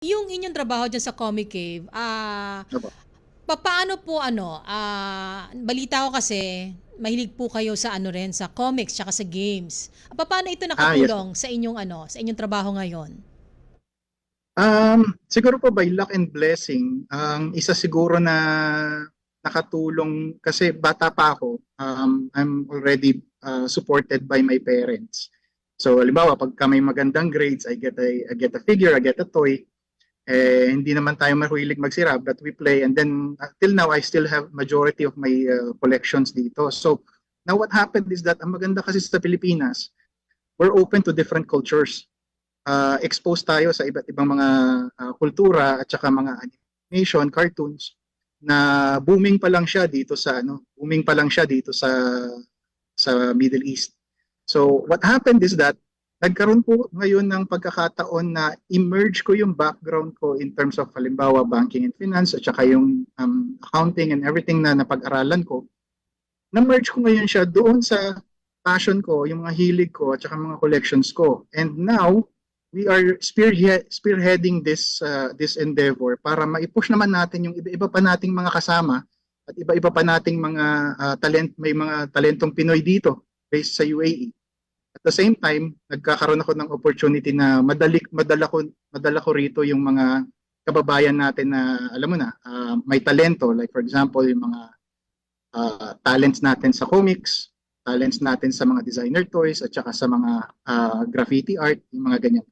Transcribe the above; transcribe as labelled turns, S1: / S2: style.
S1: Yung inyong trabaho dyan sa Comic Cave, ah,
S2: Opo.
S1: paano po ano, ah, balita ko kasi, mahilig po kayo sa ano rin, sa comics, tsaka sa games. Ah, paano ito nakatulong sa inyong ano, sa inyong trabaho ngayon?
S2: Um, siguro po by luck and blessing, ang isa siguro na nakatulong kasi bata pa ako, um, I'm already uh, supported by my parents. So, halimbawa, pagka may magandang grades, I get a, I get a figure, I get a toy. Eh, hindi naman tayo mahilig magsira, but we play. And then, uh, till now, I still have majority of my uh, collections dito. So, now what happened is that, ang maganda kasi sa Pilipinas, we're open to different cultures uh, exposed tayo sa iba't ibang mga uh, kultura at saka mga animation, cartoons na booming pa lang siya dito sa ano, booming pa lang siya dito sa sa Middle East. So what happened is that nagkaroon po ngayon ng pagkakataon na emerge ko yung background ko in terms of halimbawa banking and finance at saka yung um, accounting and everything na napag-aralan ko. Na-merge ko ngayon siya doon sa passion ko, yung mga hilig ko at saka mga collections ko. And now, we are spearhead, spearheading this uh, this endeavor para maipush naman natin yung iba-iba pa nating mga kasama at iba-iba pa nating mga uh, talent may mga talentong Pinoy dito based sa UAE. At the same time, nagkakaroon ako ng opportunity na madali madala ko madala ko rito yung mga kababayan natin na alam mo na uh, may talento like for example yung mga uh, talents natin sa comics, talents natin sa mga designer toys at saka sa mga uh, graffiti art, yung mga ganyan.